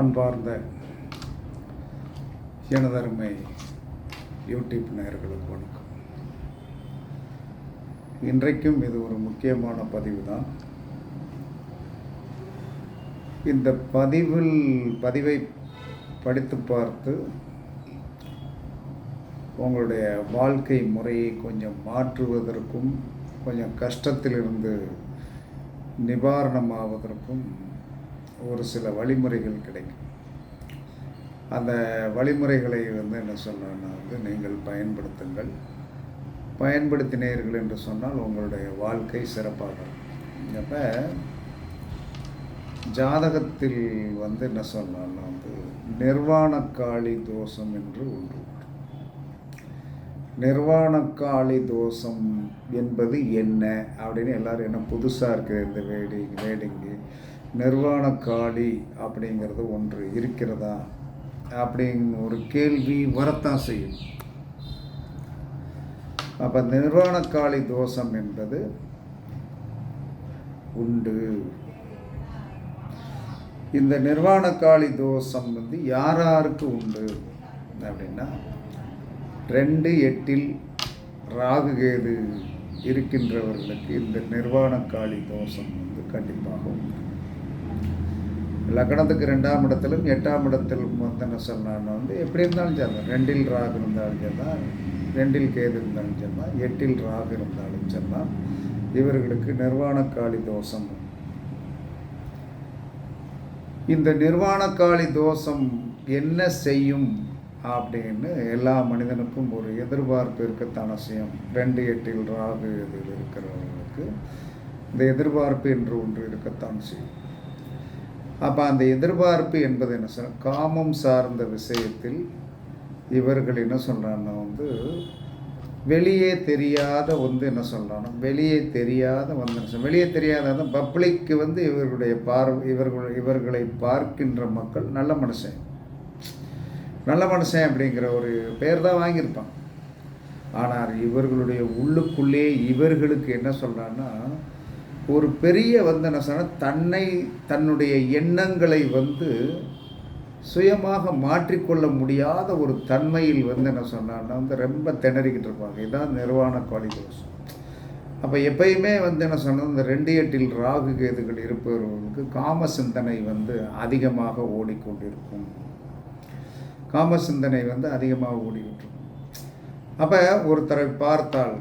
அன்பார்ந்த எனதருமை யூடியூப் நேயர்களுக்கு வணக்கம். இன்றைக்கும் இது ஒரு முக்கியமான பதிவு தான் இந்த பதிவில் பதிவை படித்து பார்த்து உங்களுடைய வாழ்க்கை முறையை கொஞ்சம் மாற்றுவதற்கும் கொஞ்சம் கஷ்டத்திலிருந்து நிவாரணமாவதற்கும் ஒரு சில வழிமுறைகள் கிடைக்கும். அந்த வழிமுறைகளை வந்து என்ன சொல்லணும்னா வந்து நீங்கள் பயன்படுத்துங்கள். பயன்படுத்தினீர்கள் என்று சொன்னால் உங்களுடைய வாழ்க்கை சிறப்பாக அப்போ ஜாதகத்தில் வந்து என்ன சொல்லலாம்னா வந்து நிர்வாணக்காளி தோஷம் என்று ஒன்று நிர்வாணக்காளி தோஷம் என்பது என்ன அப்படின்னு எல்லாரும் என்ன புதுசாக இருக்குது இந்த வேடிங் வேடிங்கு நிர்வாணக்காளி அப்படிங்கிறது ஒன்று இருக்கிறதா? அப்படிங்கிற ஒரு கேள்வி வரத்தான் செய்யும். அப்போ நிர்வாணக்காளி தோஷம் என்பது உண்டு. இந்த நிர்வாணக்காளி தோஷம் வந்து யார் யாருக்கு உண்டு அப்படின்னா ரெண்டு எட்டில் ராகுகேது இருக்கின்றவர்களுக்கு இந்த நிர்வாணக்காளி தோஷம் வந்து கண்டிப்பாக உண்டு. லக்னத்துக்கு ரெண்டாம் இடத்திலும் எட்டாம் இடத்திலும் வந்து என்ன சொன்னான்னு வந்து எப்படி இருந்தாலும் சரி ரெண்டில் ராகு இருந்தாலும் சரிதான். ரெண்டில் கேது இருந்தாலும் சரிதான். எட்டில் ராகு இருந்தாலும் சரிதான். இவர்களுக்கு நிர்வாணக்காளி தோஷம். இந்த நிர்வாணக்காளி தோஷம் என்ன செய்யும் அப்படின்னு எல்லா மனிதனுக்கும் ஒரு எதிர்பார்ப்பு இருக்கத்தான செய்யும் ரெண்டு எட்டில் ராகு இதில் இருக்கிறவர்களுக்கு இந்த எதிர்பார்ப்பு என்று ஒன்று இருக்கத்தான் செய்யும். அப்போ அந்த எதிர்பார்ப்பு என்பது என்ன சொல்ல காமம் சார்ந்த விஷயத்தில் இவர்கள் என்ன சொல்கிறாங்கன்னா வந்து வெளியே தெரியாத வந்து என்ன சொல்கிறாங்கன்னா வெளியே தெரியாத வந்து என்ன வெளியே தெரியாத பப்ளிக்கு வந்து இவர்களுடைய பார்வை இவர்கள் இவர்களை பார்க்கின்ற மக்கள் நல்ல மனுஷன். நல்ல மனுஷன் அப்படிங்கிற ஒரு பெயர் தான் வாங்கியிருப்பான். ஆனால் இவர்களுடைய உள்ளுக்குள்ளே இவர்களுக்கு என்ன சொல்கிறான்னா ஒரு பெரிய வந்து என்ன சொன்னால் தன்னை தன்னுடைய எண்ணங்களை வந்து சுயமாக மாற்றிக்கொள்ள முடியாத ஒரு தன்மையில் வந்து என்ன சொன்னான்னா வந்து ரொம்ப திணறிக்கிட்டு இருப்பாங்க. இதுதான் நிர்வாண காளி தோஷம். அப்போ எப்பயுமே வந்து என்ன சொன்னால் இந்த ரெண்டு எட்டில் ராகு கேதுகள் இருப்பவர்களுக்கு காம சிந்தனை வந்து அதிகமாக ஓடிக்கொண்டிருக்கும். காம சிந்தனை வந்து அதிகமாக ஓடிக்கிட்டு இருக்கும். அப்போ ஒருத்தரை பார்த்தால்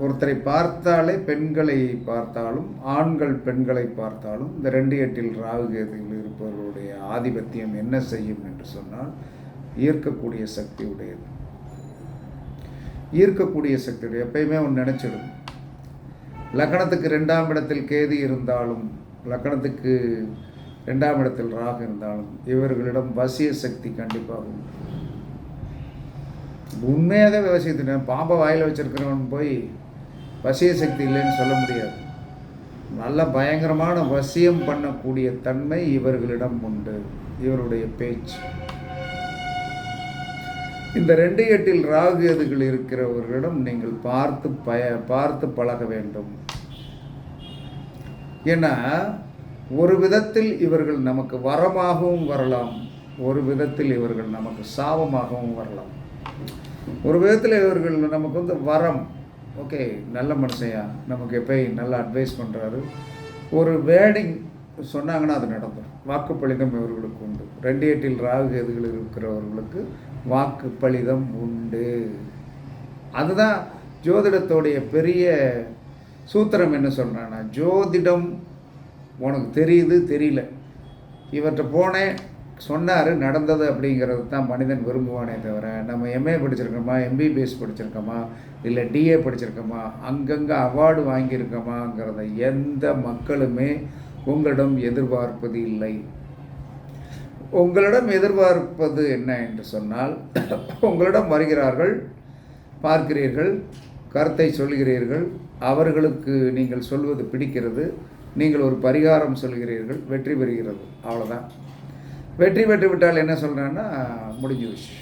ஒருத்தரை பார்த்தாலே பெண்களை பார்த்தாலும் ஆண்கள் பெண்களை பார்த்தாலும் இந்த ரெண்டு எட்டில் ராகு இருப்பவர்களுடைய ஆதிபத்தியம் என்ன செய்யும் என்று சொன்னால் ஈர்க்கக்கூடிய சக்தி உடையது. ஈர்க்கக்கூடிய சக்தி உடைய எப்பயுமே ஒன்று நினச்சிடும். லக்கணத்துக்கு ரெண்டாம் இடத்தில் கேதி இருந்தாலும் லக்கணத்துக்கு ரெண்டாம் இடத்தில் ராகு இருந்தாலும் இவர்களிடம் வசிய சக்தி கண்டிப்பாக உண்டு. தான் வசியத்தின பாம்பை வாயில் வச்சுருக்கிறவன் போய் வசிய சக்தி இல்லைன்னு சொல்ல முடியாது. நல்ல பயங்கரமான வசியம் பண்ணக்கூடிய தன்மை இவர்களிடம் உண்டு. இவருடைய பேச்சு. இந்த ரெண்டு எட்டில் ராகு எதுகள் இருக்கிறவர்களிடம் நீங்கள் பார்த்து பய பார்த்து பழக வேண்டும். ஏன்னா ஒரு விதத்தில் இவர்கள் நமக்கு வரமாகவும் வரலாம். ஒரு விதத்தில் இவர்கள் நமக்கு சாபமாகவும் வரலாம். ஒரு விதத்தில் இவர்கள் நமக்கு வந்து வரம். ஓகே நல்ல மனுஷையா நமக்கு எப்பயும் நல்லா அட்வைஸ் பண்ணுறாரு ஒரு வேர்டிங் சொன்னாங்கன்னா அது நடந்துடும் வாக்குப்பளிதம் இவர்களுக்கு உண்டு. ரெண்டு எட்டில் ராகு எதுகள் இருக்கிறவர்களுக்கு வாக்குப்பளிதம் உண்டு. அதுதான் ஜோதிடத்தோடைய பெரிய சூத்திரம் என்ன சொல்கிறேன்னா ஜோதிடம் உனக்கு தெரியுது தெரியல. இவர்கிட்ட போனேன் சொன்னார் நடந்தது அப்படிங்கிறது தான் மனிதன் விரும்புவானே தவிர நம்ம எம்ஏ படிச்சிருக்கோமா எம்பிபிஎஸ் படிச்சிருக்கோமா இல்லை டிஏ படிச்சிருக்கோமா அங்கங்கே அவார்டு வாங்கியிருக்கோமாங்கிறத எந்த மக்களுமே உங்களிடம் எதிர்பார்ப்பது இல்லை. உங்களிடம் எதிர்பார்ப்பது என்ன என்று சொன்னால் உங்களிடம் வருகிறார்கள் பார்க்கிறீர்கள் கருத்தை சொல்கிறீர்கள் அவர்களுக்கு நீங்கள் சொல்வது பிடிக்கிறது நீங்கள் ஒரு பரிகாரம் சொல்கிறீர்கள் வெற்றி பெறுகிறது அவ்வளோதான் வெற்றி பெற்று விட்டால் என்ன சொல்கிறேன்னா முடிஞ்சு விஷயம்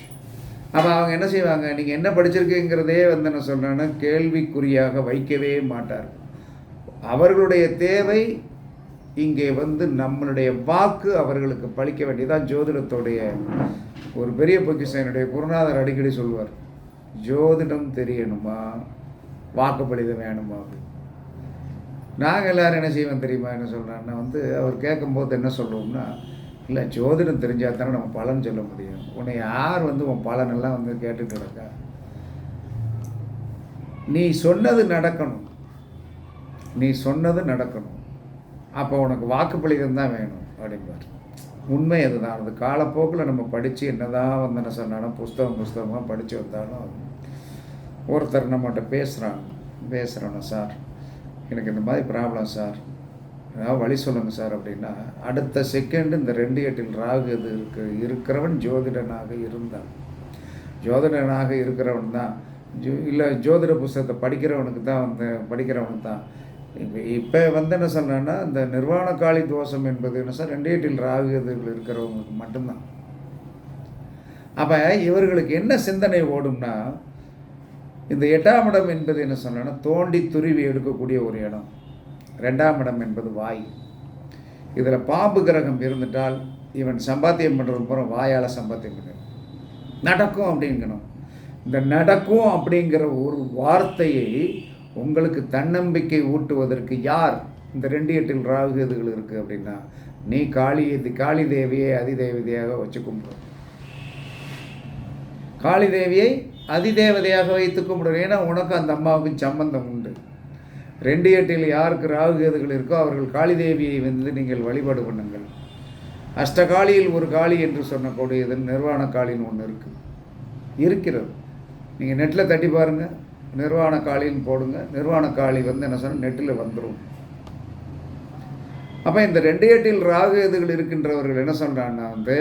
அப்போ அவங்க என்ன செய்வாங்க? நீங்கள் என்ன படிச்சிருக்கீங்கிறதே வந்து என்ன சொல்கிறேன்னா கேள்விக்குறியாக வைக்கவே மாட்டார். அவர்களுடைய தேவை இங்கே வந்து நம்மளுடைய வாக்கு அவர்களுக்கு பழிக்க வேண்டியதான் ஜோதிடத்துடைய ஒரு பெரிய பொக்கிஷம் என்னுடைய குருநாதர் அடிக்கடி சொல்வார் ஜோதிடம் தெரியணுமா? வாக்குப்பளிதம் வேணுமா? அப்படின்னு. நாங்கள் எல்லோரும் என்ன செய்வோம் தெரியுமா? என்ன சொல்கிறேன்னா வந்து அவர் கேட்கும்போது என்ன சொல்லுவோம்னா இல்லை ஜோதிடம் தெரிஞ்சால் தானே நம்ம பலன் சொல்ல முடியும். உன்னை யார் வந்து உன் பலனெல்லாம் வந்து கேட்டுட்டு இருக்கா நீ சொன்னது நடக்கணும். நீ சொன்னது நடக்கணும். அப்போ உனக்கு வாக்குப்பளிதம் தான் வேணும் அப்படிம்பார். உண்மை அதுதான். அது காலப்போக்கில் நம்ம படித்து என்னதான் வந்து சொன்னாலும் புஸ்தகம் புஸ்தகமாக படித்து வந்தாலும் ஒருத்தர் நம்மகிட்ட பேசுகிறாங்க. பேசுகிறோன்னா சார் எனக்கு இந்த மாதிரி ப்ராப்ளம் சார். ஏதாவது வழி சொல்லுங்கள் சார் அப்படின்னா அடுத்த செகண்ட் இந்த ரெண்டு எட்டில் ராகு இது இருக்கு? இருக்கிறவன் ஜோதிடனாக இருந்தான். ஜோதிடனாக இருக்கிறவன் தான். ஜோ இல்லை ஜோதிட புஸ்தகத்தை படிக்கிறவனுக்கு தான் வந்து படிக்கிறவனுக்கு தான். இப்போ இப்போ வந்து என்ன சொல்கிறேன்னா இந்த நிர்வாண காளி தோஷம் என்பது என்ன சார்? ரெண்டு எட்டில் ராகு இதுகள் இருக்கிறவங்களுக்கு மட்டும்தான். அப்போ இவர்களுக்கு என்ன சிந்தனை ஓடும்னா இந்த எட்டாம் இடம் என்பது என்ன சொன்னா தோண்டி துருவி எடுக்கக்கூடிய ஒரு இடம். ரெண்டாம் இடம் என்பது வாய். இதில் பாம்பு கிரகம் இருந்துட்டால் இவன் சம்பாத்தியம் பண்ணுறது பூரா வாயால் சம்பாத்தியம் பண்ண. நடக்கும் அப்படிங்கணும். இந்த நடக்கும் அப்படிங்கிற ஒரு வார்த்தையை உங்களுக்கு தன்னம்பிக்கை ஊட்டுவதற்கு யார்? இந்த ரெண்டு எட்டில் ராகுகதுகள் இருக்குது அப்படின்னா நீ காளி காளி தேவியை அதிதேவதையாக வச்சு கும்பிடு. காளி தேவியை அதிதேவதையாக வைத்து கும்பிடுறேன் ஏன்னா உனக்கு அந்த அம்மாவுக்கும் சம்பந்தம் உண்டு. ரெண்டு எட்டில் யாருக்கு ராகு கேதுகள் இருக்கோ அவர்கள் காளி தேவியை வந்து நீங்கள் வழிபாடு பண்ணுங்கள். அஷ்டகாளியில் ஒரு காளி என்று சொன்னக்கூடியது நிர்வாண காளின்னு ஒன்று இருக்குது இருக்கிறது. நீங்கள் நெட்டில் தட்டி பாருங்கள் நிர்வாண காளின்னு போடுங்க. நிர்வாண காளி வந்து என்ன சொன்னால் நெட்டில் வந்துடும் அப்போ இந்த ரெண்டு எட்டில் ராகு எதுகள் இருக்கின்றவர்கள் என்ன சொல்கிறாங்கன்னா வந்து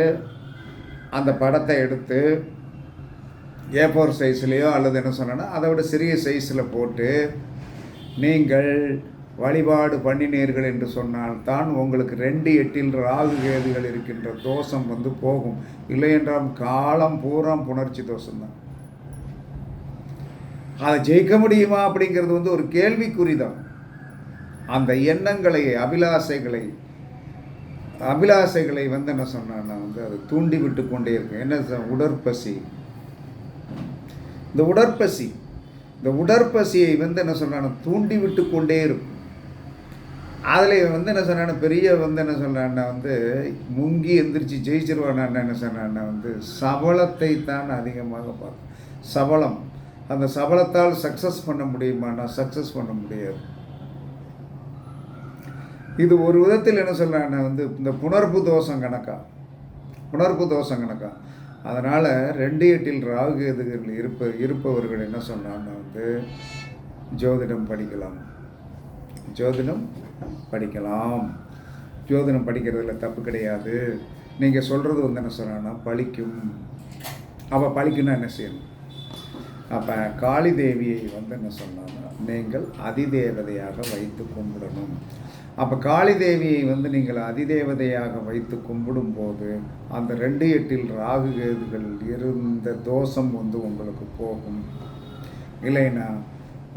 அந்த படத்தை எடுத்து ஏ ஃபோர் சைஸ்லேயோ அல்லது என்ன சொன்னேன்னா அதை விட சிறிய சைஸில் போட்டு நீங்கள் வழிபாடு பண்ணினீர்கள் என்று சொன்னால் தான் உங்களுக்கு ரெண்டு எட்டில் ராகு கேதுகள் இருக்கின்ற தோஷம் வந்து போகும். இல்லை என்றால் காலம் பூராம் புணர்ச்சி தோஷம்தான். அதை ஜெயிக்க முடியுமா அப்படிங்கிறது வந்து ஒரு கேள்விக்குறி தான் அந்த எண்ணங்களை அபிலாசைகளை அபிலாசைகளை வந்து என்ன சொன்னேன்னா வந்து அது தூண்டி விட்டு கொண்டே இருக்கு என்ன உடற்பசி. இந்த உடற்பசி இந்த உடற்பசியை வந்து என்ன சொன்னான தூண்டி விட்டு கொண்டே இருக்கும். அதில் வந்து என்ன சொன்னான பெரிய வந்து என்ன சொன்னான்னா வந்து முங்கி எந்திரிச்சு ஜெயிச்சிருவானா என்ன சொன்னான்னா வந்து சபலத்தை தான் அதிகமாக பார்க்கும். சபலம். அந்த சபலத்தால் சக்ஸஸ் பண்ண முடியுமானா சக்ஸஸ் பண்ண முடியாது. இது ஒரு விதத்தில் என்ன சொல்கிறான்னா வந்து இந்த புணர்ப்பு தோஷம் கணக்கா? புணர்ப்பு தோஷம் கணக்கா? அதனால் ரெண்டு எட்டில் ராகு எதுகள் இருப்ப இருப்பவர்கள் என்ன சொன்னான்னா வந்து ஜோதிடம் படிக்கலாம். ஜோதிடம் படிக்கலாம். ஜோதிடம் படிக்கிறதுல தப்பு கிடையாது. நீங்கள் சொல்கிறது வந்து என்ன சொன்னான்னா பழிக்கும். அவள் பழிக்குன்னா என்ன செய்யணும்? அப்போ காளி தேவியை வந்து என்ன சொன்னான்னா நீங்கள் அதிதேவதையாக வைத்து கும்பிடணும் அப்போ காளி தேவியை வந்து நீங்கள் அதிதேவதையாக வைத்து கும்பிடும்போது அந்த ரெண்டு எட்டில் ராகு கேதுகள் இருந்த தோஷம் வந்து உங்களுக்கு போகும். இல்லைன்னா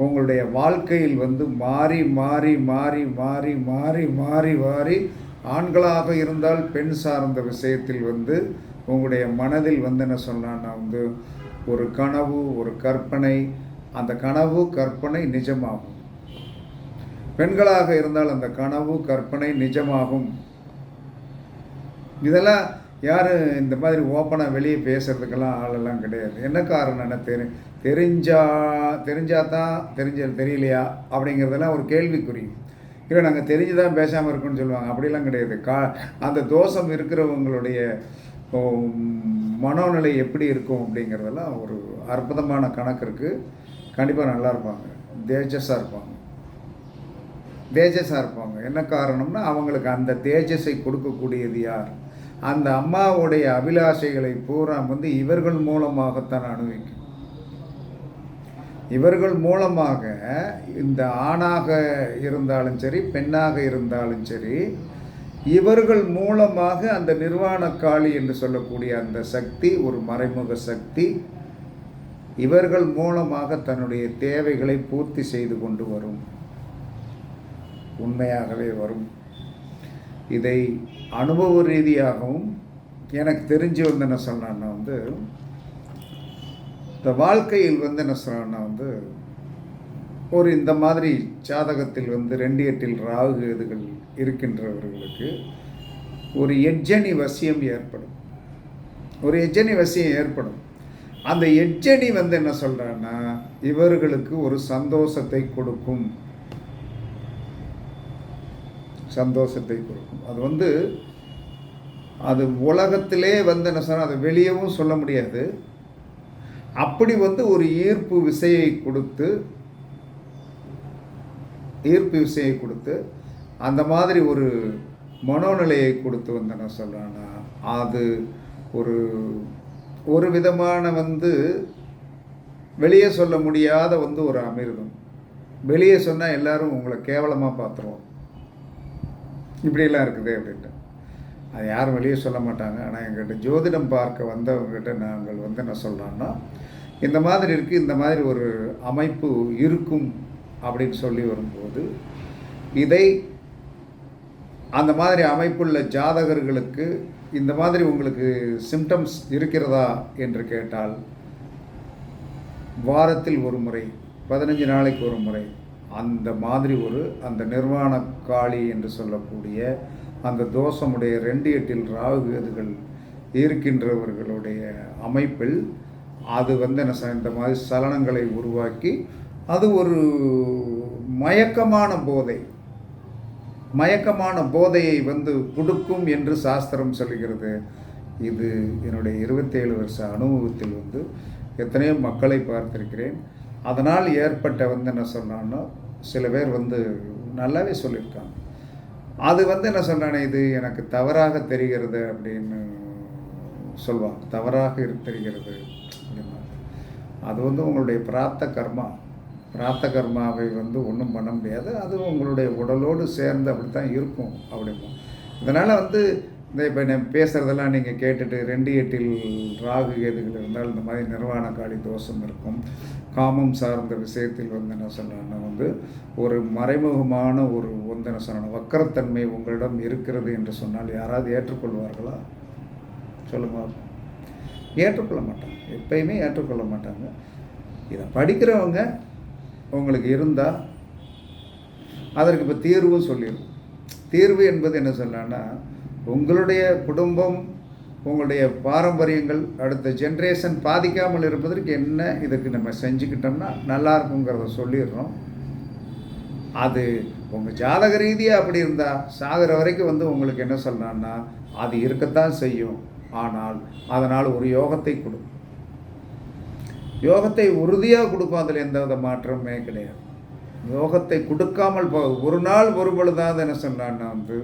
உங்களுடைய வாழ்க்கையில் வந்து மாறி மாறி மாறி மாறி மாறி மாறி மாறி ஆண்களாக இருந்தால் பெண் சார்ந்த விஷயத்தில் வந்து உங்களுடைய மனதில் வந்து என்ன சொன்னான்னா வந்து ஒரு கனவு ஒரு கற்பனை அந்த கனவு கற்பனை நிஜமாகும். பெண்களாக இருந்தால் அந்த கனவு கற்பனை நிஜமாகும். இதெல்லாம் யார் இந்த மாதிரி ஓப்பனாக வெளியே பேசுகிறதுக்கெல்லாம் ஆளெல்லாம் கிடையாது. என்ன காரணம் தெரி தெரிஞ்சா தெரிஞ்சா தான் தெரிஞ்ச தெரியலையா அப்படிங்கிறதெல்லாம் ஒரு கேள்விக்குறி. இல்லை நாங்கள் தெரிஞ்சு தான் பேசாமல் இருக்கோன்னு சொல்லுவாங்க. அப்படிலாம் கிடையாது. கா அந்த தோஷம் இருக்கிறவங்களுடைய மனோநிலை எப்படி இருக்கும் அப்படிங்கிறதெல்லாம் ஒரு அற்புதமான கணக்கு இருக்குது கண்டிப்பாக நல்லா இருப்பாங்க. தேஜஸாக இருப்பாங்க. தேஜஸாக இருப்பாங்க. என்ன காரணம்னா அவங்களுக்கு அந்த தேஜஸை கொடுக்கக்கூடியது யார்? அந்த அம்மாவுடைய அபிலாஷைகளை பூரா வந்து இவர்கள் மூலமாகத்தான் அனுபவிக்கும். இவர்கள் மூலமாக இந்த ஆணாக இருந்தாலும் சரி பெண்ணாக இருந்தாலும் சரி இவர்கள் மூலமாக அந்த நிர்வாண காளி என்று சொல்லக்கூடிய அந்த சக்தி ஒரு மறைமுக சக்தி இவர்கள் மூலமாக தன்னுடைய தேவைகளை பூர்த்தி செய்து கொண்டு வரும். உண்மையாகவே வரும். இதை அனுபவ ரீதியாகவும் எனக்கு தெரிஞ்சு வந்து என்ன சொன்னான்னா வந்து இந்த வாழ்க்கையில் வந்து என்ன சொன்னா வந்து ஒரு இந்த மாதிரி ஜாதகத்தில் வந்து ரெண்டு எட்டில் ராகு இதுகள் இருக்கின்றவர்களுக்கு ஒரு எட்ஜனி வசியம் ஏற்படும். ஒரு எஜ்ஜனி வசியம் ஏற்படும். அந்த எட்ஜனி வந்து என்ன சொல்கிறான்னா இவர்களுக்கு ஒரு சந்தோஷத்தை கொடுக்கும். சந்தோஷத்தை கொடுக்கும். அது வந்து அது உலகத்திலே வந்து என்ன சொன்னால் அதை வெளியவும் சொல்ல முடியாது. அப்படி வந்து ஒரு ஈர்ப்பு விசையை கொடுத்து ஈர்ப்பு விசையை கொடுத்து அந்த மாதிரி ஒரு மனோநிலையை கொடுத்து வந்து என்ன சொல்கிறேன்னா அது ஒரு ஒரு விதமான வந்து வெளியே சொல்ல முடியாத வந்து ஒரு அமிர்தம். வெளியே சொன்னால் எல்லோரும் உங்களை கேவலமாக பார்த்துருவோம் இப்படியெல்லாம் இருக்குது அப்படின்ட்டு. அது யாரும் வெளியே சொல்ல மாட்டாங்க. ஆனால் எங்கிட்ட ஜோதிடம் பார்க்க வந்தவங்ககிட்ட நாங்கள் வந்து என்ன சொல்கிறோன்னா இந்த மாதிரி இருக்குது இந்த மாதிரி ஒரு அமைப்பு இருக்கும் அப்படின்னு சொல்லி வரும்போது இதை அந்த மாதிரி அமைப்புள்ள ஜாதகர்களுக்கு இந்த மாதிரி உங்களுக்கு சிம்டம்ஸ் இருக்கிறதா என்று கேட்டால் வாரத்தில் ஒரு முறை பதினஞ்சு நாளைக்கு ஒரு முறை அந்த மாதிரி ஒரு அந்த நிர்வாண காளி என்று சொல்லக்கூடிய அந்த தோஷமுடைய ரெண்டு எட்டில் ராகுகேதுகள் இருக்கின்றவர்களுடைய அமைப்பில் அது வந்து என்ன இந்த மாதிரி சலனங்களை உருவாக்கி அது ஒரு மயக்கமான போதை மயக்கமான போதையை வந்து கொடுக்கும் என்று சாஸ்திரம் சொல்கிறது இது என்னுடைய இருபத்தேழு வருஷ அனுபவத்தில் வந்து எத்தனையோ மக்களை பார்த்திருக்கிறேன். அதனால் ஏற்பட்ட வந்து என்ன சொன்னான்னா சில பேர் வந்து நல்லாவே சொல்லியிருக்காங்க. அது வந்து என்ன சொன்னானே இது எனக்கு தவறாக தெரிகிறது அப்படின்னு சொல்லுவாங்க தவறாக இரு- தெரிகிறது அப்படின்னா அது வந்து உங்களுடைய பிராப்த கர்மா. பிராப்த கர்மாவை வந்து ஒன்றும் பண்ண முடியாது. அது உங்களுடைய உடலோடு சேர்ந்து அப்படி தான் இருக்கும் அப்படிமா இதனால் வந்து இந்த இப்போ நான் பேசுகிறதெல்லாம் நீங்கள் கேட்டுட்டு ரெண்டு எட்டில் ராகு கேதுகள் இருந்தால் இந்த மாதிரி நிர்வாண காளி தோஷம் இருக்கும். காமம் சார்ந்த விஷயத்தில் வந்து என்ன சொன்னான்னா வந்து ஒரு மறைமுகமான ஒரு வந்து என்ன சொன்னா வக்கரத்தன்மை உங்களிடம் இருக்கிறது என்று சொன்னால் யாராவது ஏற்றுக்கொள்வார்களா? சொல்லுங்க ஏற்றுக்கொள்ள மாட்டாங்க. எப்பயுமே ஏற்றுக்கொள்ள மாட்டாங்க. இதை படிக்கிறவங்க உங்களுக்கு இருந்தால் அதற்கு இப்போ தீர்வும் சொல்லிடும் தீர்வு என்பது என்ன சொல்லலான்னா உங்களுடைய குடும்பம் உங்களுடைய பாரம்பரியங்கள் அடுத்த ஜென்ரேஷன் பாதிக்காமல் இருப்பதற்கு என்ன இதுக்கு நம்ம செஞ்சுக்கிட்டோம்னா நல்லா இருக்குங்கிறத சொல்லிடுறோம். அது உங்கள் ஜாதக ரீதியாக அப்படி இருந்தால் சாகிற வரைக்கும் வந்து உங்களுக்கு என்ன சொல்லலான்னா அது இருக்கத்தான் செய்யும். ஆனால் அதனால் ஒரு யோகத்தை கொடுக்கும் யோகத்தை உறுதியாக கொடுக்கும் அதில் எந்த வித மாற்றமே கிடையாது. யோகத்தை கொடுக்காமல் போ ஒரு நாள் ஒரு பொழுதாவது என்ன சொன்னான்னா வந்து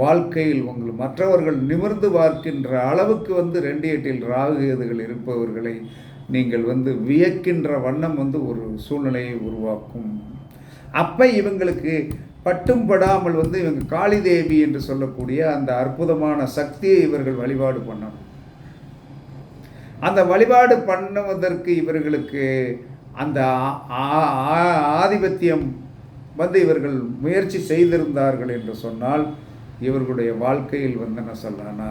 வாழ்க்கையில் உங்கள் மற்றவர்கள் நிமிர்ந்து பார்க்கின்ற அளவுக்கு வந்து ரெண்டு எட்டில் ராகு இருப்பவர்களை நீங்கள் வந்து வியக்கின்ற வண்ணம் வந்து ஒரு சூழ்நிலையை உருவாக்கும். அப்போ இவங்களுக்கு பட்டும் படாமல் வந்து இவங்க காளி தேவி என்று சொல்லக்கூடிய அந்த அற்புதமான சக்தியை இவர்கள் வழிபாடு பண்ணணும். அந்த வழிபாடு பண்ணுவதற்கு இவர்களுக்கு அந்த ஆதிபத்தியம் வந்து இவர்கள் முயற்சி செய்திருந்தார்கள் என்று சொன்னால் இவர்களுடைய வாழ்க்கையில் வந்து என்ன சொல்லலாம்னா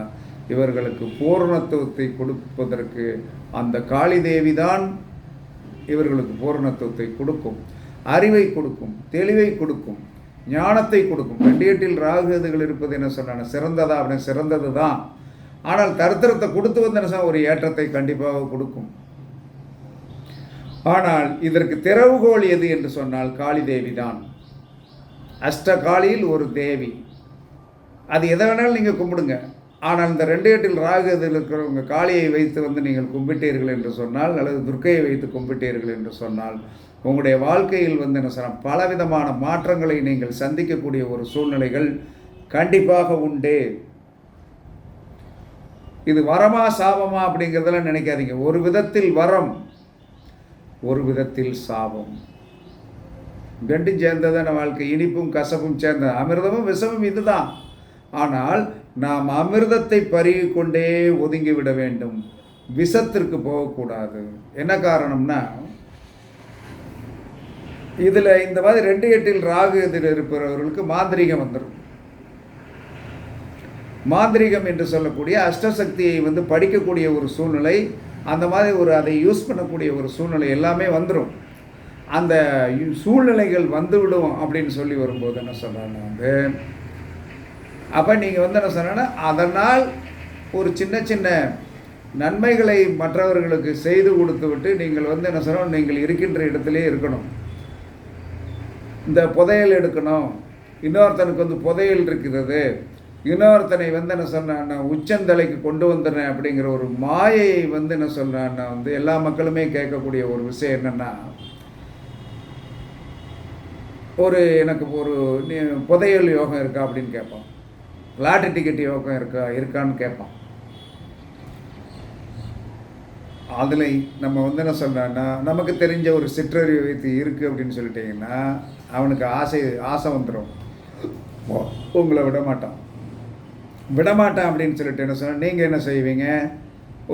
இவர்களுக்கு பூரணத்துவத்தை கொடுப்பதற்கு அந்த காளி தேவி தான் இவர்களுக்கு பூரணத்துவத்தை கொடுக்கும். அறிவை கொடுக்கும் தெளிவை கொடுக்கும் ஞானத்தை கொடுக்கும். ரெண்டியட்டில் ராகுகதுகள் இருப்பது என்ன சொன்னாங்க சிறந்ததா? அப்படின்னு சிறந்தது தான் ஆனால் தருத்திரத்தை கொடுத்து வந்தன ஒரு ஏற்றத்தை கண்டிப்பாக கொடுக்கும். ஆனால் இதற்கு திறவுகோல் எது என்று சொன்னால் காளி தேவி தான் அஷ்டகாளியில் ஒரு தேவி. அது எதை வேணாலும் நீங்கள் கும்பிடுங்க. ஆனால் இந்த ரெண்டு எட்டில் ராகுதில் இருக்கிறவங்க காளியை வைத்து வந்து நீங்கள் கும்பிட்டீர்கள் என்று சொன்னால் அல்லது துர்க்கையை வைத்து கும்பிட்டீர்கள் என்று சொன்னால் உங்களுடைய வாழ்க்கையில் வந்து என்ன சொன்னால் பலவிதமான மாற்றங்களை நீங்கள் சந்திக்கக்கூடிய ஒரு சூழ்நிலைகள் கண்டிப்பாக உண்டு. இது வரமா சாபமா அப்படிங்கிறதெல்லாம் நினைக்காதீங்க. ஒரு விதத்தில் வரம் ஒரு விதத்தில் சாபம். ரெண்டும் சேர்ந்ததான வாழ்க்கை. இனிப்பும் கசப்பும் சேர்ந்த அமிர்தமும் விஷமும் இதுதான். ஆனால் நாம் அமிர்தத்தை பருகி கொண்டே ஒதுங்கி விட வேண்டும். விஷத்திற்கு போகக்கூடாது. என்ன காரணம்னா இதில் இந்த மாதிரி ரெண்டு எட்டில் ராகு இதில் இருப்பவர்களுக்கு மாந்திரீகம் வந்துடும் மாந்திரிகம் என்று சொல்லக்கூடிய அஷ்டசக்தியை வந்து படிக்கக்கூடிய ஒரு சூழ்நிலை அந்த மாதிரி ஒரு அதை யூஸ் பண்ணக்கூடிய ஒரு சூழ்நிலை எல்லாமே வந்துடும் அந்த சூழ்நிலைகள் வந்துவிடும் அப்படின்னு சொல்லி வரும்போது என்ன சொல்கிறாங்க வந்து அப்போ நீங்கள் வந்து என்ன சொன்னால் அதனால் ஒரு சின்ன சின்ன நன்மைகளை மற்றவர்களுக்கு செய்து கொடுத்து விட்டு நீங்கள் வந்து என்ன சொன்னால் நீங்கள் இருக்கின்ற இடத்திலே இருக்கணும். இந்த புதையல் எடுக்கணும். இன்னொருத்தனுக்கு வந்து புதையல் இருக்கிறது. இன்னொருத்தனை வந்து என்ன சொன்னான்னா உச்சந்தலைக்கு கொண்டு வந்துடுறேன் அப்படிங்கிற ஒரு மாயையை வந்து என்ன சொல்கிறான்னா வந்து எல்லா மக்களுமே கேட்கக்கூடிய ஒரு விஷயம் என்னென்னா ஒரு எனக்கு ஒரு புதையல் யோகம் இருக்கா அப்படின்னு கேட்போம். லாட்ரி டிக்கெட் யோகம் இருக்கா இருக்கான்னு கேட்பான். அதில் நம்ம வந்து என்ன சொல்கிறான்னா நமக்கு தெரிஞ்ச ஒரு சிற்றறிவு வைத்து இருக்குது அப்படின்னு சொல்லிட்டீங்கன்னா அவனுக்கு ஆசை ஆசை வந்துடும் உங்களை விட மாட்டான். அப்படின்னு சொல்லிட்டு என்ன சொன்னால் நீங்கள் என்ன செய்வீங்க?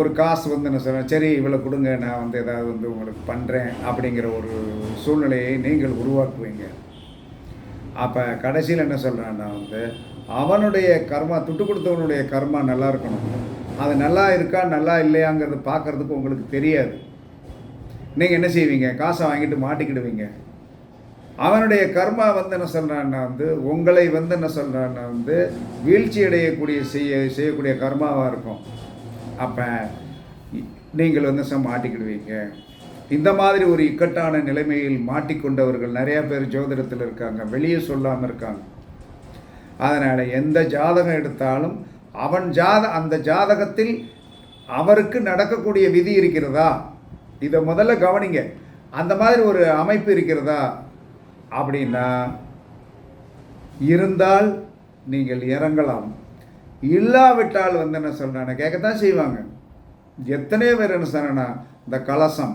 ஒரு காசு வந்து என்ன சொல்கிறேன் சரி இவ்வளோ கொடுங்க நான் வந்து ஏதாவது வந்து உங்களுக்கு பண்ணுறேன் அப்படிங்கிற ஒரு சூழ்நிலையை நீங்கள் உருவாக்குவீங்க. அப்போ கடைசியில் என்ன சொல்கிறான்னா வந்து அவனுடைய கர்மா துட்டு கொடுத்தவனுடைய கர்மா நல்லா இருக்கணும். அது நல்லா இருக்கா நல்லா இல்லையாங்கிறது பார்க்கறதுக்கு உங்களுக்கு தெரியாது. நீங்கள் என்ன செய்வீங்க? காசை வாங்கிட்டு மாட்டிக்கிடுவீங்க. அவனுடைய கர்மா வந்து என்ன சொல்கிறான்னா வந்து உங்களை வந்து என்ன சொல்கிறான்னா வந்து வீழ்ச்சி அடையக்கூடிய செய்ய செய்யக்கூடிய கர்மாவாக இருக்கும். அப்போ நீங்கள் வந்து சம் மாட்டிக்கிடுவீங்க? இந்த மாதிரி ஒரு இக்கட்டான நிலைமையில் மாட்டிக்கொண்டவர்கள் நிறையா பேர் ஜோதிடத்தில் இருக்காங்க. வெளியே சொல்லாமல் இருக்காங்க. அதனால் எந்த ஜாதகம் எடுத்தாலும் அவன் ஜாத அந்த ஜாதகத்தில் அவருக்கு நடக்கக்கூடிய விதி இருக்கிறதா? இதை முதல்ல கவனிங்க. அந்த மாதிரி ஒரு அமைப்பு இருக்கிறதா? அப்படின்னா இருந்தால் நீங்கள் இறங்கலாம். இல்லாவிட்டால் வந்து என்ன சொல்கிறாங்க கேட்கத்தான் செய்வாங்க. எத்தனையோ பேர் என்ன சொன்னா இந்த கலசம்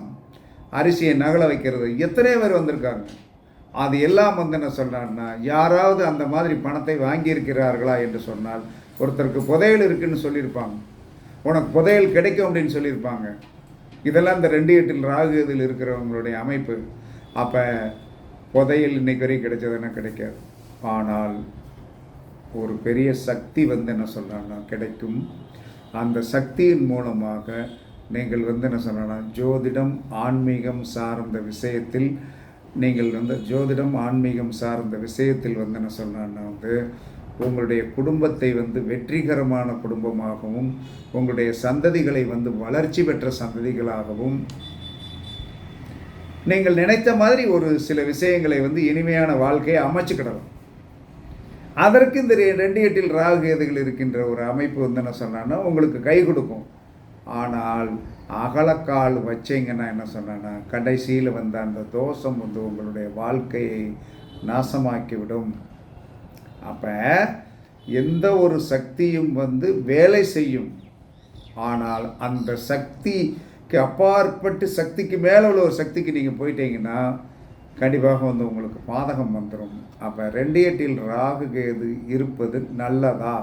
அரிசியை நகல வைக்கிறது எத்தனையோ பேர் வந்திருக்காங்க? அது எல்லாம் வந்து என்ன சொல்கிறான்னா யாராவது அந்த மாதிரி பணத்தை வாங்கியிருக்கிறார்களா என்று சொன்னால் ஒருத்தருக்கு புதையல் இருக்குன்னு சொல்லியிருப்பாங்க. உனக்கு புதையல் கிடைக்கும் அப்படின்னு சொல்லியிருப்பாங்க. இதெல்லாம் இந்த ரெண்டு எட்டில் ராகு இதில் இருக்கிறவங்களுடைய அமைப்பு. அப்போ புதையல் இன்னைக்கு வரையும் கிடைச்சதுன்னா கிடைக்காது. ஆனால் ஒரு பெரிய சக்தி வந்து என்ன சொல்கிறாங்கன்னா கிடைக்கும். அந்த சக்தியின் மூலமாக நீங்கள் வந்து என்ன சொல்லலாம் ஜோதிடம் ஆன்மீகம் சார்ந்த விஷயத்தில் நீங்கள் வந்து ஜோதிடம் ஆன்மீகம் சார்ந்த விஷயத்தில் வந்து என்ன சொல்லலாம்னா வந்து உங்களுடைய குடும்பத்தை வந்து வெற்றிகரமான குடும்பமாகவும் உங்களுடைய சந்ததிகளை வந்து வளர்ச்சி பெற்ற சந்ததிகளாகவும் நீங்கள் நினைத்த மாதிரி ஒரு சில விஷயங்களை வந்து இனிமையான வாழ்க்கையை அமைச்சுக்கிடலாம் அதற்கு இந்த ரெண்டு எட்டில் ராகு கேதுகள் இருக்கின்ற ஒரு அமைப்பு வந்து என்ன சொன்னான்னா உங்களுக்கு கை கொடுக்கும். ஆனால் அகலக்கால் வச்சீங்கன்னா என்ன சொன்னேன்னா கடைசியில் வந்த அந்த தோஷம் வந்து உங்களுடைய வாழ்க்கையை நாசமாக்கிவிடும். அப்போ எந்த ஒரு சக்தியும் வந்து வேலை செய்யும். ஆனால் அந்த சக்திக்கு அப்பாற்பட்டு சக்திக்கு மேலே உள்ள ஒரு சக்திக்கு நீங்கள் போயிட்டீங்கன்னா கண்டிப்பாக வந்து உங்களுக்கு பாதகம் வந்துடும் அப்போ ரெண்டு எட்டில் ராகு கேது இருப்பது நல்லதா?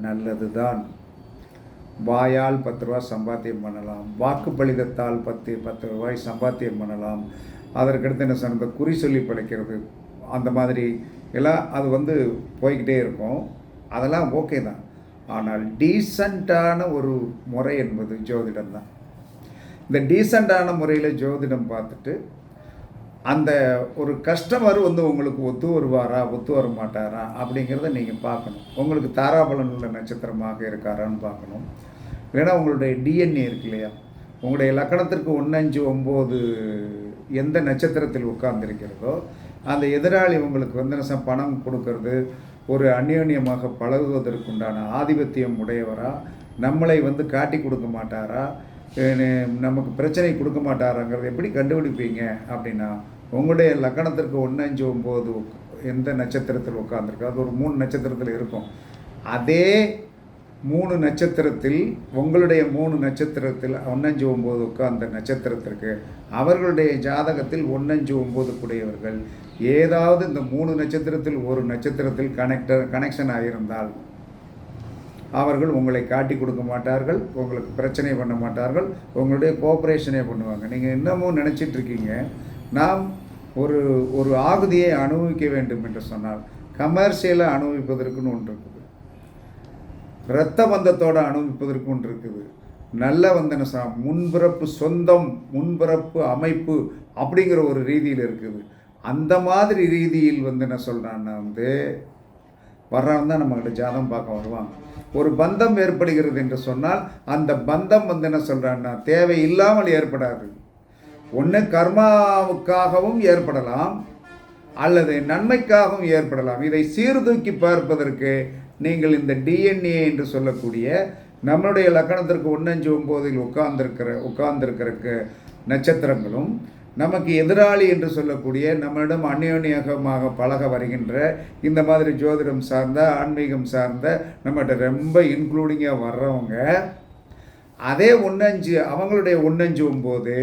நல்லது தான் வாயால் பத்து ரூபா சம்பாத்தியம் பண்ணலாம். வாக்கு பலிதத்தால் பத்து பத்து ரூபாய் சம்பாத்தியம் பண்ணலாம். அதற்கடுத்து என்ன சொன்ன குறி சொல்லி படைக்கிறது அந்த மாதிரி எல்லாம் அது வந்து போய்கிட்டே இருக்கும். அதெல்லாம் ஓகே தான். ஆனால் டீசண்டான ஒரு முறை என்பது ஜோதிடம் தான். இந்த டீசண்டான முறையில் ஜோதிடம் பார்த்துட்டு அந்த ஒரு கஸ்டமர் வந்து உங்களுக்கு ஒத்து வருவாரா ஒத்து வர மாட்டாரா அப்படிங்கிறத நீங்கள் பார்க்கணும். உங்களுக்கு தாராபலன் உள்ள நட்சத்திரமாக இருக்காரான்னு பார்க்கணும். இல்லைன்னா உங்களுடைய டிஎன்ஏ இருக்கு இல்லையா? உங்களுடைய லக்கணத்திற்கு ஒன்று அஞ்சு ஒம்பது எந்த நட்சத்திரத்தில் உட்கார்ந்துருக்கிறதோ அந்த எதிராளி உங்களுக்கு வந்து என்ன பணம் கொடுக்கறது? ஒரு அந்யோன்யமாக பழகுவதற்குண்டான ஆதிபத்தியம் உடையவரா? நம்மளை வந்து காட்டி கொடுக்க மாட்டாரா? நமக்கு பிரச்சனை கொடுக்க மாட்டாராங்கிறத எப்படி கண்டுபிடிப்பீங்க அப்படின்னா உங்களுடைய லக்கணத்திற்கு ஒன்று அஞ்சு ஒம்பது எந்த நட்சத்திரத்தில் உட்காந்துருக்கு அது ஒரு மூணு நட்சத்திரத்தில் இருக்கும். அதே மூணு நட்சத்திரத்தில் உங்களுடைய மூணு நட்சத்திரத்தில் ஒன்னஞ்சு ஒம்பது உட்கார்ந்த நட்சத்திரத்திற்கு அவர்களுடைய ஜாதகத்தில் ஒன்னஞ்சு ஒம்பது கூடியவர்கள். ஏதாவது இந்த மூணு நட்சத்திரத்தில் ஒரு நட்சத்திரத்தில் கனெக்டர் கனெக்ஷன் ஆகியிருந்தால் அவர்கள் உங்களை காட்டி கொடுக்க மாட்டார்கள் உங்களுக்கு பிரச்சனை பண்ண மாட்டார்கள் உங்களுடைய கோஆப்ரேஷனே பண்ணுவாங்க. நீங்கள் இன்னமும் நினச்சிட்டு இருக்கீங்க நாம் ஒரு ஒரு ஆகுதியை அனுபவிக்க வேண்டும் என்று சொன்னால் கமர்ஷியலை அனுபவிப்பதற்குன்னு ஒன்று இருக்குது. இரத்த பந்தத்தோடு அனுபவிப்பதற்கு ஒன்று இருக்குது. நல்ல வந்தன சா முன்பிறப்பு சொந்தம் முன்பிறப்பு அமைப்பு அப்படிங்கிற ஒரு ரீதியில் இருக்குது. அந்த மாதிரி ரீதியில் வந்து என்ன சொல்கிறான்னா வந்து வர்றவன் தான் நம்மகிட்ட ஜாதம் பார்க்க வருவாங்க. ஒரு பந்தம் ஏற்படுகிறது என்று சொன்னால் அந்த பந்தம் வந்து என்ன சொல்கிறான்னா தேவை இல்லாமல் ஏற்படாது. ஒன்று கர்மாவுக்காகவும் ஏற்படலாம் அல்லது நன்மைக்காகவும் ஏற்படலாம். இதை சீர்தூக்கி பார்ப்பதற்கு நீங்கள் இந்த டிஎன்ஏ என்று சொல்லக்கூடிய நம்மளுடைய லக்கணத்திற்கு ஒன்னஞ்சு ஒம்போதில் உட்கார்ந்திருக்கிற உட்கார்ந்திருக்கிறக்கு நட்சத்திரங்களும் நமக்கு எதிராளி என்று சொல்லக்கூடிய நம்மளிடம் அந்யோன்யமாக பழக வருகின்ற இந்த மாதிரி ஜோதிடம் சார்ந்த ஆன்மீகம் சார்ந்த நம்மகிட்ட ரொம்ப இன்க்ளூடிங்காக வர்றவங்க அதே ஒன்னஞ்சு அவங்களுடைய ஒன்னஞ்சு ஒம்பது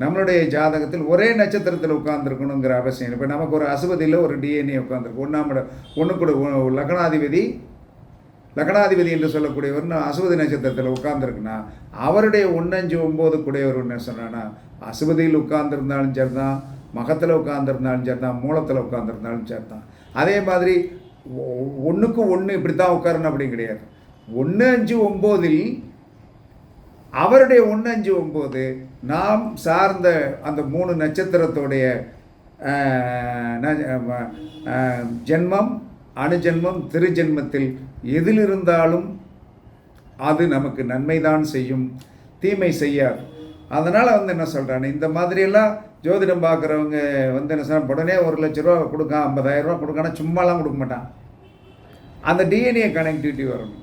நம்மளுடைய ஜாதகத்தில் ஒரே நட்சத்திரத்தில் உட்காந்துருக்கணுங்கிற அவசியம் இப்போ நமக்கு ஒரு அசுபதியில் ஒரு டிஎன்ஏ உட்காந்துருக்கு ஒன்றாம் ஒன்று கூட லக்னாதிபதி லக்னாதிபதி என்று சொல்லக்கூடியவர் நான் அசுபதி நட்சத்திரத்தில் உட்கார்ந்துருக்குன்னா அவருடைய ஒன்னஞ்சு ஒம்பது கூடியவர் என்ன சொன்னான்னா அசுபதியில் உட்கார்ந்துருந்தாலும் சரி தான் மகத்தில் உட்கார்ந்துருந்தாலும் சரி தான் மூலத்தில் உட்கார்ந்துருந்தாலும் சரி தான் அதே மாதிரி ஒ- ஒன்று இப்படி தான் உட்காரணும் அப்படின்னு கிடையாது. ஒன்று அஞ்சு ஒம்போதில் அவருடைய ஒன்று அஞ்சு ஒம்பது நாம் சார்ந்த அந்த மூணு நட்சத்திரத்துடைய ஜென்மம் அணுஜென்மம் திருஜென்மத்தில் எதில் இருந்தாலும் அது நமக்கு நன்மைதான் செய்யும் தீமை செய்யாது. அதனால் வந்து என்ன சொல்கிறானே இந்த மாதிரியெல்லாம் ஜோதிடம் பார்க்குறவங்க வந்து என்ன சொல்ற உடனே ஒரு லட்ச ரூபா கொடுக்க ஐம்பதாயிரம் ரூபா கொடுக்கானா சும்மாலாம் கொடுக்க மாட்டான். அந்த டிஎன்ஏ கனெக்டிவிட்டி வரணும்.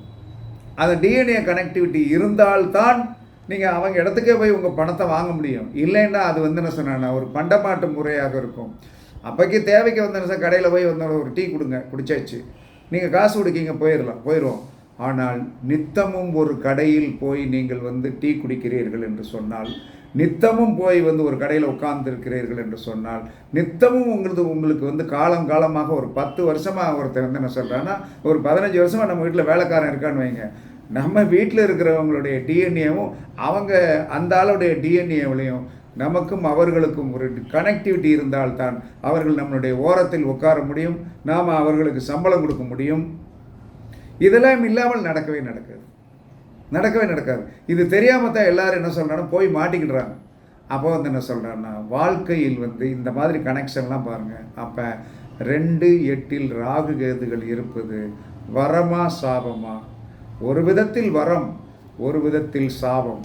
அந்த டிஎன்ஏ கனெக்டிவிட்டி இருந்தால்தான் நீங்கள் அவங்க இடத்துக்கே போய் உங்கள் பணத்தை வாங்க முடியும். இல்லைன்னா அது வந்து என்ன சொன்னா ஒரு பண்டமாட்டு முறையாக இருக்கும். அப்போக்கி தேவைக்கு வந்து என்ன கடையில் போய் வந்து ஒரு டீ கொடுங்க குடிச்சாச்சு. நீங்கள் காசு கொடுக்கீங்க போயிடலாம் போயிடுவோம். ஆனால் நித்தமும் ஒரு கடையில் போய் நீங்கள் வந்து டீ குடிக்கிறீர்கள் என்று சொன்னால் நித்தமும் போய் வந்து ஒரு கடையில் உட்கார்ந்துருக்கிறீர்கள் என்று சொன்னால் நித்தமும் உங்களுக்கு உங்களுக்கு வந்து காலம் காலமாக ஒரு பத்து வருஷமாக ஒருத்தர் வந்து என்ன சொல்கிறான்னா ஒரு பதினஞ்சு வருஷமாக நம்ம வீட்டில் வேலைக்காரன் இருக்கான்னு வைங்க. நம்ம வீட்டில் இருக்கிறவங்களுடைய டிஎன்ஏவும் அவங்க அந்த ஆளுடைய டிஎன்ஏவிலையும் நமக்கும் அவர்களுக்கும் ஒரு கனெக்டிவிட்டி இருந்தால்தான் அவர்கள் நம்மளுடைய ஓரத்தில் உட்கார முடியும் நாம் அவர்களுக்கு சம்பளம் கொடுக்க முடியும். இதெல்லாம் இல்லாமல் நடக்கவே நடக்காது. நடக்கவே நடக்காது. இது தெரியாமல் தான் எல்லோரும் என்ன சொல்கிறாங்கன்னா போய் மாட்டிக்கிடுறாங்க. அப்போ வந்து என்ன சொல்கிறான்னா வாழ்க்கையில் வந்து இந்த மாதிரி கனெக்ஷன்லாம் பாருங்கள் அப்போ ரெண்டு எட்டில் ராகு கேதுகள் இருப்பது வரமா சாபமா ஒரு விதத்தில் வரம் ஒரு விதத்தில் சாபம்.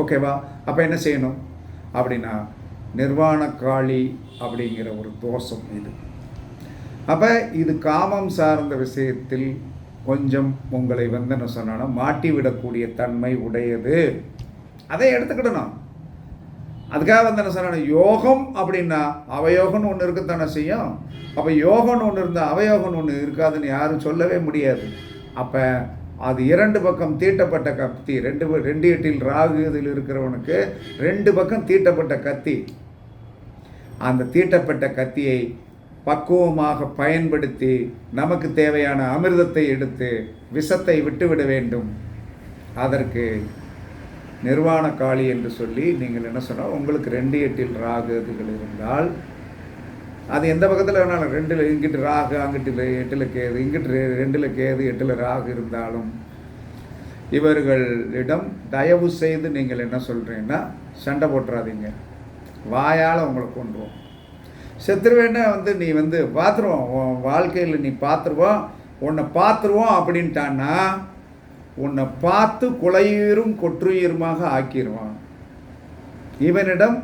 ஓகேவா அப்போ என்ன செய்யணும்? அப்படின்னா நிர்வாண காளி அப்படிங்கிற ஒரு தோஷம் இது. அப்போ இது காமம் சார்ந்த விஷயத்தில் கொஞ்சம் உங்களை வந்து என்ன சொன்னாலும் மாட்டி விடக்கூடிய தன்மை உடையது. அதை எடுத்துக்கிடணும். அதுக்காக வந்து என்ன சொன்னா யோகம் அப்படின்னா அவயோகம்னு ஒன்று இருக்கத்தானே செய்யும்? அப்போ யோகம்னு ஒன்று இருந்தால் அவயோகம்னு ஒன்று இருக்காதுன்னு யாரும் சொல்லவே முடியாது. அப்போ அது இரண்டு பக்கம் தீட்டப்பட்ட கத்தி ரெண்டு ப- ரெண்டு எட்டில் ராகு இதில் இருக்கிறவனுக்கு ரெண்டு பக்கம் தீட்டப்பட்ட கத்தி. அந்த தீட்டப்பட்ட கத்தியை பக்குவமாக பயன்படுத்தி நமக்கு தேவையான அமிர்தத்தை எடுத்து விஷத்தை விட்டுவிட வேண்டும். அதற்கு நிர்வாண காளி என்று சொல்லி நீங்கள் என்ன சொன்னால் உங்களுக்கு ரெண்டு எட்டில் ராகு இருந்தால் அது எந்த பக்கத்தில் வேணாலும் ரெண்டில் இங்கிட்டு ராகு அங்கிட்டு எட்டில் கேது இங்கிட்டு ரெ- ரெண்டில் கேது எட்டில் ராகு இருந்தாலும் இவர்களிடம் தயவு செய்து நீங்கள் என்ன சொல்கிறீங்கன்னா சண்டை போட்டுறாதீங்க. வாயால் உங்களை கொண்டுருவோம் செத்துருவேன்னா வந்து நீ வந்து பார்த்துருவோம் உன் வாழ்க்கையில் நீ பார்த்துருவோம் உன்னை பார்த்துருவோம் அப்படின்ட்டான்னா உன்னை பார்த்து குலையுயிரும் கொற்றுயிருமாக ஆக்கிடுவான் இவனிடம்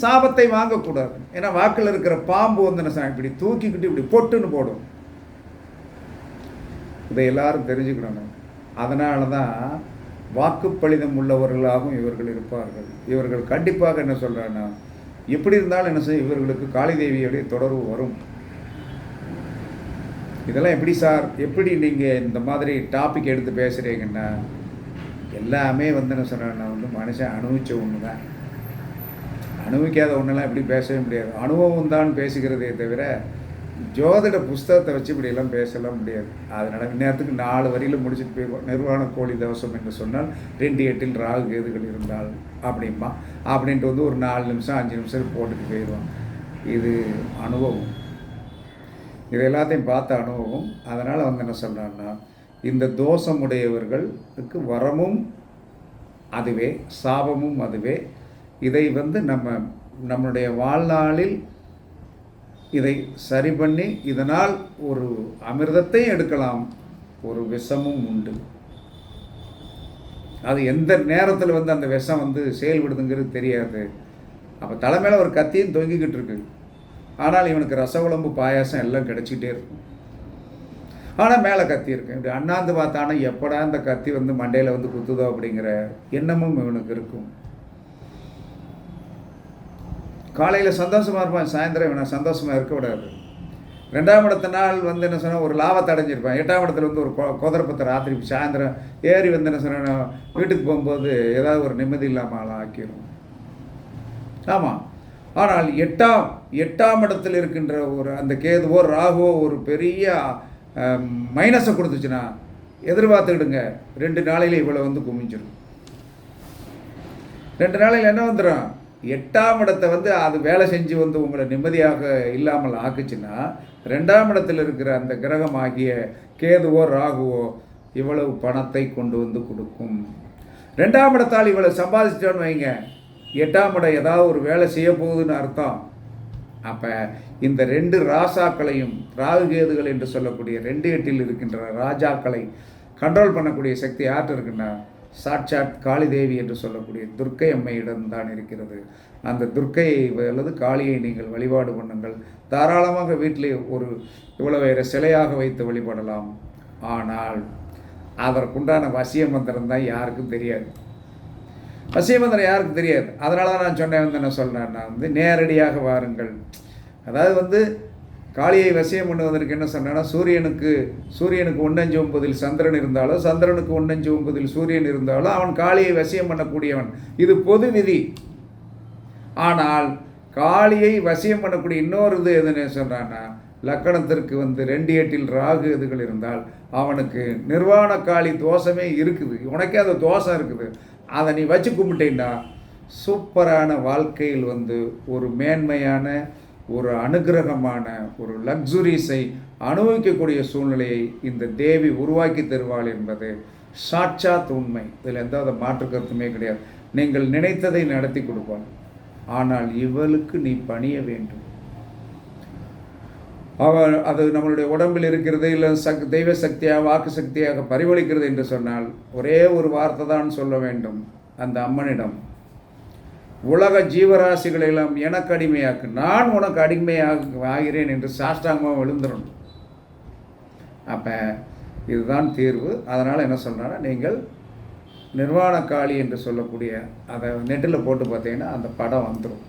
சாபத்தை வாங்கக்கூடாது. ஏன்னா வாக்கில் இருக்கிற பாம்பு வந்து என்ன இப்படி தூக்கிக்கிட்டு இப்படி பொட்டுன்னு போடும். இதை எல்லாரும் தெரிஞ்சுக்கணும். அதனால தான் வாக்குப்பளிதம் உள்ளவர்களாகவும் இவர்கள் இருப்பார்கள். இவர்கள் கண்டிப்பாக என்ன சொல்கிறாங்கன்னா எப்படி இருந்தாலும் என்ன செய்ய இவர்களுக்கு காளி தேவியுடைய தொடர்பு வரும். இதெல்லாம் எப்படி சார்? எப்படி நீங்கள் இந்த மாதிரி டாபிக் எடுத்து பேசுகிறீங்கன்னா எல்லாமே வந்து என்ன சொல்கிறேன்னா வந்து மனுஷன் அனுபவிச்ச ஒன்று தான் அனுபவிக்காத ஒன்றெல்லாம் எப்படி பேசவே முடியாது. அனுபவம் தான் பேசுகிறதே தவிர ஜோதிட புஸ்தகத்தை வச்சு இப்படியெல்லாம் பேசலாம் முடியாது. அதனால் இந்நேரத்துக்கு நாலு வரியில் முடிச்சுட்டு போயிடுவோம் நிர்வாண கோழி தவசம் என்று சொன்னால் ரெண்டு எட்டில் ராகு கேதுகள் இருந்தால் அப்படிம்பா. அப்படின்ட்டு வந்து ஒரு நாலு நிமிஷம் அஞ்சு நிமிஷம் போட்டுட்டு போயிடுவோம் இது அனுபவம். இது எல்லாத்தையும் பார்த்த அனுபவம். அதனால் வந்து என்ன சொல்கிறான்னா இந்த தோஷமுடையவர்களுக்கு வரமும் அதுவே சாபமும் அதுவே இதை வந்து நம்ம நம்மளுடைய வாழ்நாளில் இதை சரி பண்ணி இதனால் ஒரு அமிர்தத்தை எடுக்கலாம். ஒரு விஷமும் உண்டு. அது எந்த நேரத்தில் வந்து அந்த விஷம் வந்து செயல்படுதுங்கிறது தெரியாது. அப்போ தலைமையில் ஒரு கத்தியும் தொங்கிக்கிட்டு இருக்கு. ஆனால் இவனுக்கு ரசகுழம்பு பாயாசம் எல்லாம் கிடச்சிக்கிட்டே இருக்கும். ஆனால் மேலே கத்தி இருக்கும் இப்படி அண்ணாந்து பார்த்தானா எப்படா அந்த கத்தி வந்து மண்டையில் வந்து குத்துதோ அப்படிங்கிற எண்ணமும் இவனுக்கு இருக்கும். காலையில் சந்தோஷமாக இருப்பான் சாயந்தரம் இவனை சந்தோஷமாக இருக்க விடாது. ரெண்டாம் இடத்த நாள் வந்து என்ன சொன்னால் ஒரு லாபத்தை அடைஞ்சிருப்பான். எட்டாம் இடத்துல வந்து ஒரு குதிரப்பத்தை ராத்திரி சாயந்தரம் ஏறி வந்து என்ன சொன்ன வீட்டுக்கு போகும்போது ஏதாவது ஒரு நிம்மதி இல்லாமல் ஆக்கிடும் ஆமாம் ஆனால் எட்டாம் எட்டாம் இடத்தில் இருக்கின்ற ஒரு அந்த கேதுவோ ராகுவோ ஒரு பெரிய மைனஸை கொடுத்துச்சுன்னா எதிர்பார்த்துக்கிடுங்க. ரெண்டு நாளையில் இவ்வளோ வந்து குமிஞ்சிடும் ரெண்டு நாளையில் என்ன வந்துடும் எட்டாம் இடத்தை வந்து அது வேலை செஞ்சு வந்து உங்களை நிம்மதியாக இல்லாமல் ஆக்குச்சுன்னா ரெண்டாம் இடத்தில் இருக்கிற அந்த கிரகம் ஆகிய கேதுவோ ராகுவோ இவ்வளவு பணத்தை கொண்டு வந்து கொடுக்கும். ரெண்டாம் இடத்தால் இவ்வளவு சம்பாதிச்சிட்டோன்னு வைங்க. எட்டாம் இடம் ஏதாவது ஒரு வேலை செய்ய போகுதுன்னு அர்த்தம். அப்போ இந்த ரெண்டு ராசாக்களையும் ராகுகேதுகள் என்று சொல்லக்கூடிய ரெண்டு எட்டில் இருக்கின்ற ராஜாக்களை கண்ட்ரோல் பண்ணக்கூடிய சக்தி யார்கிட்ட இருக்குன்னா சாட்சாத் காளிதேவி என்று சொல்லக்கூடிய துர்க்கை அம்மையிடம் தான் இருக்கிறது. அந்த துர்க்கையை அல்லது காளியை நீங்கள் வழிபாடு பண்ணுங்கள். தாராளமாக வீட்டிலே ஒரு இவ்வளவு வேறு சிலையாக வைத்து வழிபடலாம். ஆனால் அதற்குண்டான வசிய மந்திரம் தான் யாருக்கும் தெரியாது. வசிய மந்திரம் யாருக்கும் தெரியாது. அதனால தான் நான் சொன்னேன் வந்து என்ன சொல்கிறேன் நான் வந்து நேரடியாக வாருங்கள். அதாவது வந்து காளியை வசியம் பண்ணுவதற்கு என்ன சொன்னேன்னா சூரியனுக்கு சூரியனுக்கு ஒன்னஞ்சு ஒன்பதில் சந்திரன் இருந்தாலும் சந்திரனுக்கு ஒன்னஞ்சு ஒன்பதில் சூரியன் இருந்தாலும் அவன் காளியை வசியம் பண்ணக்கூடியவன். இது பொது விதி. ஆனால் காளியை வசியம் பண்ணக்கூடிய இன்னொரு இது எதுன்னு சொல்கிறான்னா லக்கணத்திற்கு வந்து ரெண்டு எட்டில் ராகு இதுகள் இருந்தால் அவனுக்கு நிர்வாண காளி தோஷமே இருக்குது. உனக்கே அந்த தோஷம் இருக்குது. அதை நீ வச்சு கும்பிட்டேன்னா சூப்பரான வாழ்க்கையில் வந்து ஒரு மேன்மையான ஒரு அனுகிரகமான ஒரு லக்ஸுரிஸை அனுபவிக்கக்கூடிய சூழ்நிலையை இந்த தேவி உருவாக்கி தருவாள் என்பது சாட்சாத் உண்மை. இதில் எந்த மாற்று கருத்துமே கிடையாது. நீங்கள் நினைத்ததை நடத்தி கொடுப்பாள். ஆனால் இவளுக்கு நீ பணிய வேண்டும். அவள் அது நம்மளுடைய உடம்பில் இருக்கிறது இல்லை சக் தெய்வ சக்தியாக வாக்கு சக்தியாக பரிவளிக்கிறது என்று சொன்னால் ஒரே ஒரு வார்த்தை தான் சொல்ல வேண்டும். அந்த அம்மனிடம் உலக ஜீவராசிகளை எல்லாம் எனக்கு அடிமையாக்கு நான் உனக்கு அடிமையாக ஆகிறேன் என்று சாஷ்டாங்கமாக விழுந்துடணும் அப்போ இதுதான் தீர்வு. அதனால் என்ன சொல்கிறேன்னா நீங்கள் நிர்வாண காளி என்று சொல்லக்கூடிய அதை நெட்டில் போட்டு பார்த்தீங்கன்னா அந்த படம் வந்துடும்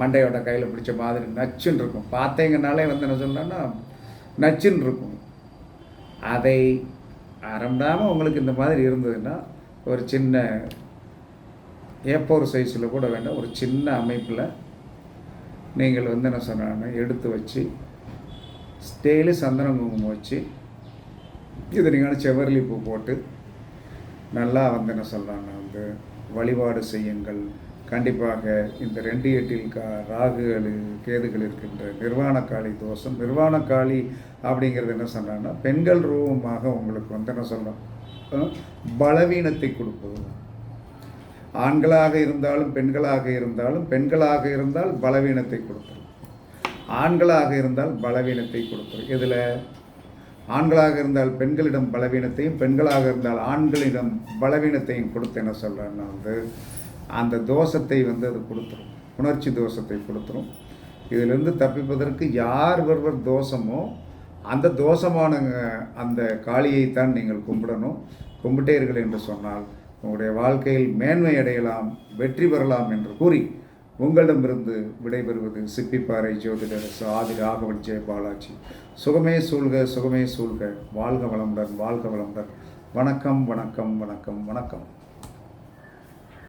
மண்டையோட கையில் பிடிச்ச மாதிரி நச்சுன்னு இருக்கும். பார்த்தீங்கனாலே வந்து என்ன சொன்னோன்னா நச்சுன்னு இருக்கும். அதை அறம்டாமல் உங்களுக்கு இந்த மாதிரி இருந்ததுன்னா ஒரு சின்ன ஏப்போர் சைஸில் கூட வேண்டாம். ஒரு சின்ன அமைப்பில் நீங்கள் வந்து என்ன சொன்னாங்க எடுத்து வச்சு டெய்லி சந்தன குங்குமம் வச்சு இது நீங்கள் செவரலி பூ போட்டு நல்லா வந்து என்ன சொல்கிறாங்க வந்து வழிபாடு செய்யுங்கள். கண்டிப்பாக இந்த ரெண்டு எட்டில் கா ராகுகள் கேதுகள் இருக்கின்ற நிர்வாணக்காளி தோஷம் நிர்வாணக்காளி அப்படிங்கிறது என்ன சொல்கிறாங்கன்னா பெண்கள் ரூபமாக உங்களுக்கு வந்து என்ன சொல்கிறோம் பலவீனத்தை கொடுப்பது ஆண்களாக இருந்தாலும் பெண்களாக இருந்தாலும் பெண்களாக இருந்தால் பலவீனத்தை கொடுத்துரும் ஆண்களாக இருந்தால் பலவீனத்தை கொடுத்துரும் இதில் ஆண்களாக இருந்தால் பெண்களிடம் பலவீனத்தையும் பெண்களாக இருந்தால் ஆண்களிடம் பலவீனத்தையும் கொடுத்து என்ன சொல்கிறேன்னா வந்து அந்த தோஷத்தை வந்து அது கொடுத்துரும். உணர்ச்சி தோஷத்தை கொடுத்துரும். இதிலிருந்து தப்பிப்பதற்கு யார் ஒருவர் தோஷமோ அந்த தோஷமான அந்த காளியைத்தான் நீங்கள் கும்பிடணும். கும்பிட்டீர்கள் என்று சொன்னால் உங்களுடைய வாழ்க்கையில் மேன்மை அடையலாம் வெற்றி பெறலாம் என்று கூறி உங்களிடமிருந்து விடைபெறுவது சிப்பிப்பாறை ஜோதிடர் ஆதி ராகவன் ஜெய பாலாஜி. சுகமே சூழ்க சுகமே சூழ்க. வாழ்க வளமுடன் வாழ்க வளமுடன். வணக்கம் வணக்கம் வணக்கம் வணக்கம்.